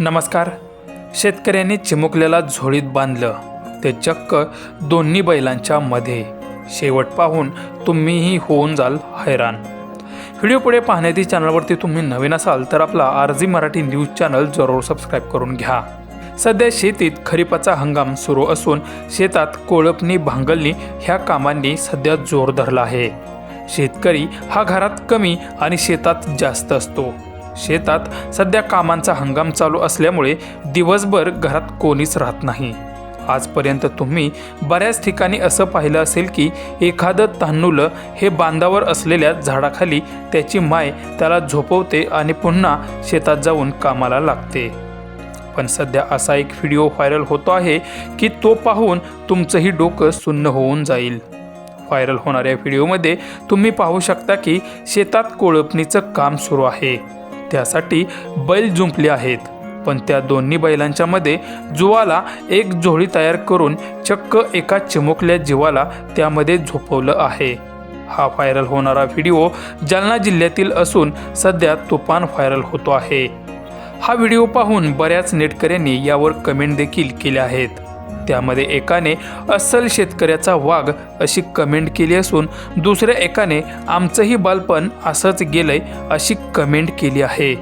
नमस्कार. शेतकऱ्यांनी चिमुकल्याला झोळीत बांधलं. ते चक्क दोन्ही बैलांच्या मध्ये. शेवट पाहून तुम्हीही होऊन जाल हैराण. व्हिडिओ पुढे पाहण्याची चॅनलवरती तुम्ही नवीन असाल तर आपला R G Marathi news channel जरूर सबस्क्राईब करून घ्या. सध्या शेतीत खरीपाचा हंगाम सुरू असून शेतात कोळपणी भांगलणी ह्या कामांनी सध्या जोर धरला आहे. शेतकरी हा घरात कमी आणि शेतात जास्त असतो. शेतात सध्या कामांचा हंगाम चालू असल्यामुळे दिवसभर घरात कोणीच राहत नाही. आजपर्यंत तुम्ही बऱ्याच ठिकाणी असं पाहिलं असेल की एखादं तांदूळ हे बांधावर असलेल्या झाडाखाली त्याची माय त्याला झोपवते आणि पुन्हा शेतात जाऊन कामाला लागते. पण सध्या असा एक व्हिडिओ व्हायरल होतो आहे की तो पाहून तुमचंही डोकं सुन्न होऊन जाईल. व्हायरल होणाऱ्या व्हिडिओमध्ये तुम्ही पाहू शकता की शेतात कोळपणीचं काम सुरू आहे. त्यासाठी बैल जुंपले आहेत. पण त्या दोन्ही बैलांच्या मध्ये जुवाला एक जोडी तयार करून चक्क एका चिमुकल्या जीवाला त्यामध्ये झोपवलं आहे. हा व्हायरल होणारा व्हिडिओ जालना जिल्ह्यातील असून सध्या तुफान व्हायरल होतो आहे. हा व्हिडिओ पाहून बऱ्याच नेटकऱ्यांनी यावर कमेंट देखील केल्या आहेत. त्यामध्ये एकाने अस्सल शेतकऱ्याचा वाघ अशी कमेंट केली असून दुसऱ्या एकाने आमचंही बालपण असंच गेलंय अशी कमेंट केली आहे.